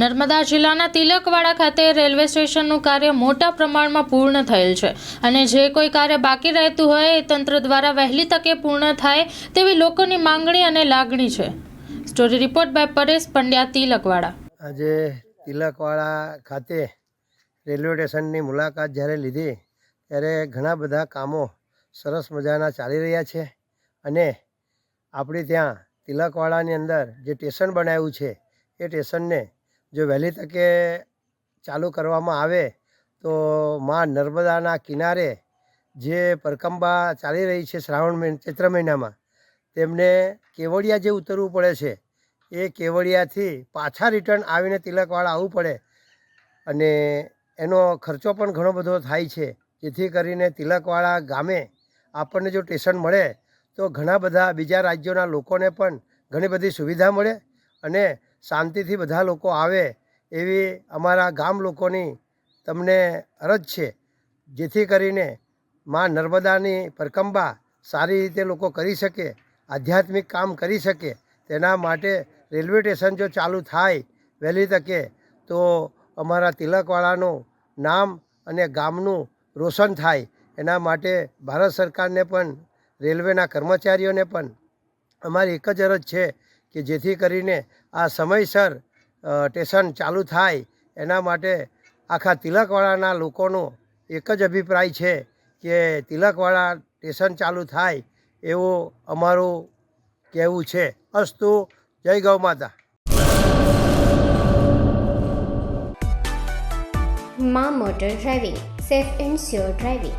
નર્મદા જિલ્લાના તિલકવાડા ખાતે રેલવે સ્ટેશનનું કાર્ય મોટા પ્રમાણમાં પૂર્ણ થયેલ છે અને જે કોઈ કાર્ય બાકી રહેતું હોય એ તંત્ર દ્વારા વહેલી તકે પૂર્ણ થાય તેવી લોકોની માંગણી અને લાગણી છે. Story report by Paresh Pandya, Tilakwada. આજે તિલકવાડા ખાતે રેલવે સ્ટેશનની મુલાકાત જ્યારે લીધી, ત્યારે ઘણા બધા કામો સરસ મજાના ચાલી રહ્યા છે અને આપણે ત્યાં તિલકવાડાની અંદર જે સ્ટેશન બનાવ્યું છે, એ સ્ટેશનને જો વહેલી તકે ચાલુ કરવામાં આવે, તો માં નર્મદાના કિનારે જે પરકંબા ચાલી રહી છે શ્રાવણ મહિના, ચૈત્ર મહિનામાં, તેમને કેવડિયા જે ઉતરવું પડે છે, એ કેવડિયાથી પાછા રિટર્ન આવીને તિલકવાળા આવવું પડે. અને એનો ખર્ચો પણ ઘણો બધો થાય છે, જેથી કરીને તિલકવાળા ગામે આપણને જો સ્ટેશન મળે, તો ઘણા બધા બીજા રાજ્યોના લોકોને પણ ઘણી બધી સુવિધા મળે અને શાંતિથી બધા લોકો આવે એવી અમારા ગામ લોકોની તમને અરજ છે. જેથી કરીને માં નર્મદાની પરકંબા સારી રીતે લોકો કરી શકે, આધ્યાત્મિક કામ કરી શકે. તેના માટે રેલવે સ્ટેશન જો ચાલુ થાય વહેલી તકે, તો અમારા તિલકવાળાનું નામ અને ગામનું રોશન થાય. એના માટે ભારત સરકારને પણ, રેલવેના કર્મચારીઓને પણ અમારી એક જ અરજ છે કે જેથી કરીને આ સમયસર સ્ટેશન ચાલુ થાય, એના માટે આખા તિલકવાડાના લોકોનો એક જ અભિપ્રાય છે કે તિલકવાડા સ્ટેશન ચાલુ થાય એવું અમારું કહેવું છે. અસ્તુ, જય ગૌ માતા. મા motor driving, safe and sure driving.